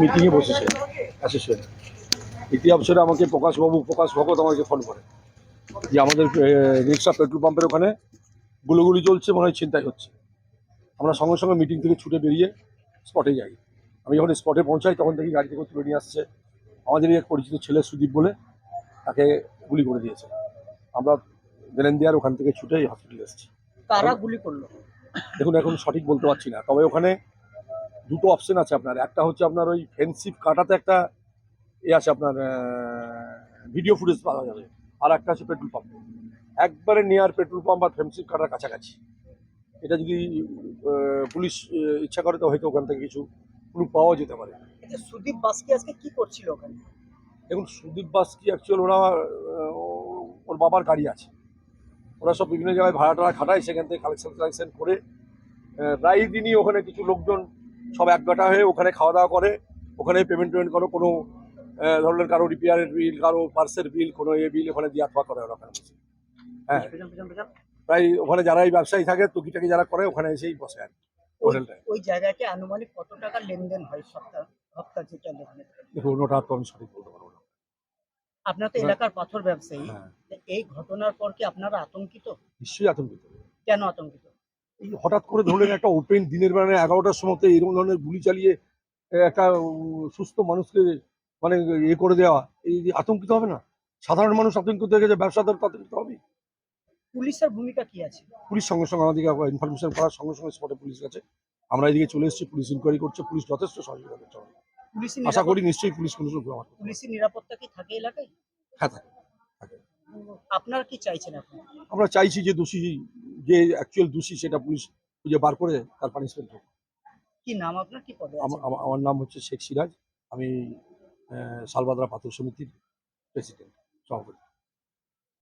মিটিংয়ে বসেছে। অ্যাসোসিয়েশন ইতি অবসরে আমাকে প্রকাশবাবু প্রকাশ ভগত আমাকে ফোন করে যে আমাদের রিক্সা পেট্রোল পাম্পের ওখানে গুলোগুলি চলছে মনে হয় চিন্তাই হচ্ছে। আমরা সঙ্গে সঙ্গে মিটিং থেকে ছুটে বেরিয়ে স্পটে যাই। আমি যখন স্পটে পৌঁছাই তখন দেখি গাড়ি থেকে তুলে নিয়ে আসছে। আমাদেরই এক পরিচিত ছেলে সুদীপ বলে তাকে গুলি করে দিয়েছে। আমরা দেলেন দেয়ার ওখান থেকে ছুটে হসপিটালে এসেছি। কারা গুলি করল? দেখুন এখন সঠিক বলতে পারছি না। তবে ওখানে দুটো অপশন আছে আপনার। একটা হচ্ছে আপনার ওই ফেন্সিভ কাটাতে একটা এ আছে আপনার ভিডিও ফুটেজ পাওয়া যাবে। আর একটা আছে পেট্রোল পাম্প একবারে নিয়ার পেট্রোল পাম্প আর ফেন্সিভ কাটার কাছাকাছি। এটা যদি পুলিশ ইচ্ছা করে তো হয়তো ওখান থেকে কিছু প্রুফ পাওয়া যেতে পারে। সুদীপ বাস্কি আজকে কি করছিল ওখানে? দেখুন সুদীপ বাস কি অ্যাকচুয়াল ওরা ওর বাবার গাড়ি আছে। ওরা সব বিভিন্ন জায়গায় ভাড়া টাড়া খাটায় সেখান থেকে কালেকশন কালেকশন করে প্রায় দিনই ওখানে কিছু লোকজন সব একগাটা হয়ে ওখানে খাওয়া দাওয়া করে। ওখানে পেমেন্ট টেমেন্ট করো কোনো ধরলেন কারও রিপেয়ারের বিল কারও পার্সের বিল কোনো এ বিল ওখানে দিয়ে আত্মা করে ওরা হ্যাঁ। প্রায় ওখানে যারা এই ব্যবসায়ী থাকে টুকিটাকি যারা করে ওখানে এসেই বসে আর হোটেলটায় ওই জায়গাতে আনুমানিক কত টাকা লেনদেন হয় সপ্তাহ সপ্তাহ যেটা দেখুন ওটা তো আমি সঠিক বলতে পারব না। আপনার তো। এলাকার পাথর ব্যবসায়ী। হ্যাঁ। এই ঘটনার পর কি আপনারা আতঙ্কিত? নিশ্চয়ই আতঙ্কিত। কেন আতঙ্কিত? হঠাৎ করে ধরলেন একটা ওপেন দিনের বেলা এগারোটার সময় এরকম ধরনের গুলি চালিয়ে একটা সুস্থ মানুষকে মানে ইয়ে করে দেওয়া এই যে আতঙ্কিত হবে না? সাধারণ মানুষ আতঙ্কিত হয়ে গেছে ব্যবসাদার আতঙ্কিত হবে পুলিশের ভূমিকা কি আছে? পুলিশ সঙ্গে সঙ্গে আমাদেরকে ইনফরমেশন করার সঙ্গে সঙ্গে স্পটে পুলিশ গেছে। আমরা এদিকে চলে এসেছি পুলিশ ইনকোয়ারি করছে পুলিশ যথেষ্ট সহযোগিতা করছে। আশা করি নিশ্চয়ই পুলিশ কোনো আমার পুলিশি নিরাপত্তা কি থাকে এলাকায়? হ্যাঁ থাকে। আপনারা কি চাইছেন এখন? আমরা চাইছি যে দোষী যে অ্যাকচুয়াল দোষী সেটা পুলিশ খুঁজে বার করে তার পানিশমেন্ট হোক কি নাম আপনার? কি পদে আমার নাম হচ্ছে শেখ সিরাজ। আমি সালবাদরা পাথর সমিতির প্রেসিডেন্ট সভাপতি।